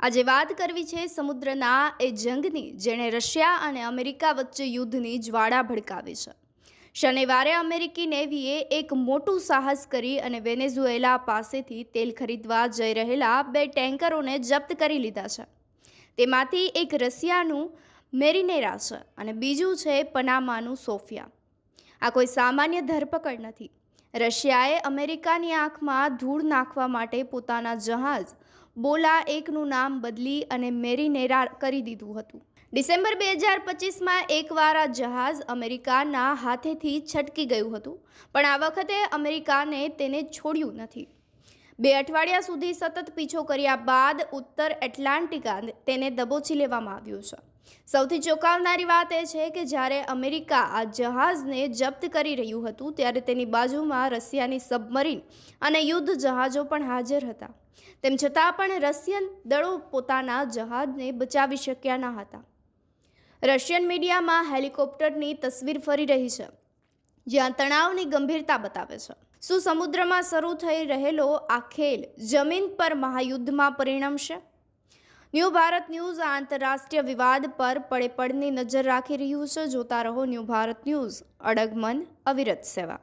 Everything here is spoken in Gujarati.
આજે વાત કરવી છે સમુદ્રના એ જંગની જેણે રશિયા અને અમેરિકા વચ્ચે યુદ્ધની જ્વાળા ભડકાવી છે. શનિવારે અમેરિકી નેવીએ એક મોટું સાહસ કરી અને વેનેઝુએલા પાસેથી તેલ ખરીદવા જઈ રહેલા બે ટેન્કરોને જપ્ત કરી લીધા છે. તેમાંથી એક રશિયાનું મેરિનેરા છે અને બીજું છે પનામાનું સોફિયા. આ કોઈ સામાન્ય ધરપકડ નથી. રશિયાએ અમેરિકાની આંખમાં ધૂળ નાખવા માટે પોતાના જહાજ બોલા એકનું નામ બદલી અને મેરીનેરા કરી દીધું હતું. ડિસેમ્બર બે હજાર પચીસમાં એકવાર આ જહાજ અમેરિકાના હાથેથી છટકી ગયું હતું, પણ આ વખતે અમેરિકાને તેને છોડ્યું નથી. બે અઠવાડિયા સુધી સતત પીછો કર્યા બાદ ઉત્તર એટલાન્ટિકા તેને દબોચી લેવામાં આવ્યું છે. સૌથી ચોંકાવનારી વાત એ છે કે જ્યારે અમેરિકા આ જહાજને જપ્ત કરી રહ્યું હતું, ત્યારે તેની બાજુમાં રશિયાની સબમરીન અને યુદ્ધ જહાજો પણ હાજર હતા. તેમ છતાં પણ રશિયન દળો પોતાના જહાજને બચાવી શક્યા ન હતા. રશિયન મીડિયામાં હેલિકોપ્ટરની તસવીર ફરી રહી છે, જ્યાં તણાવની ગંભીરતા બતાવે છે. શું સમુદ્રમાં શરૂ થઈ રહેલો આ ખેલ જમીન પર મહાયુદ્ધમાં પરિણમશે? ન્યૂ ભારત ન્યૂઝ આંતરરાષ્ટ્રીય વિવાદ પર પડે પડની નજર રાખી રહ્યું છે. જોતા રહો ન્યૂ ભારત ન્યૂઝ. અડગમન અવિરત સેવા.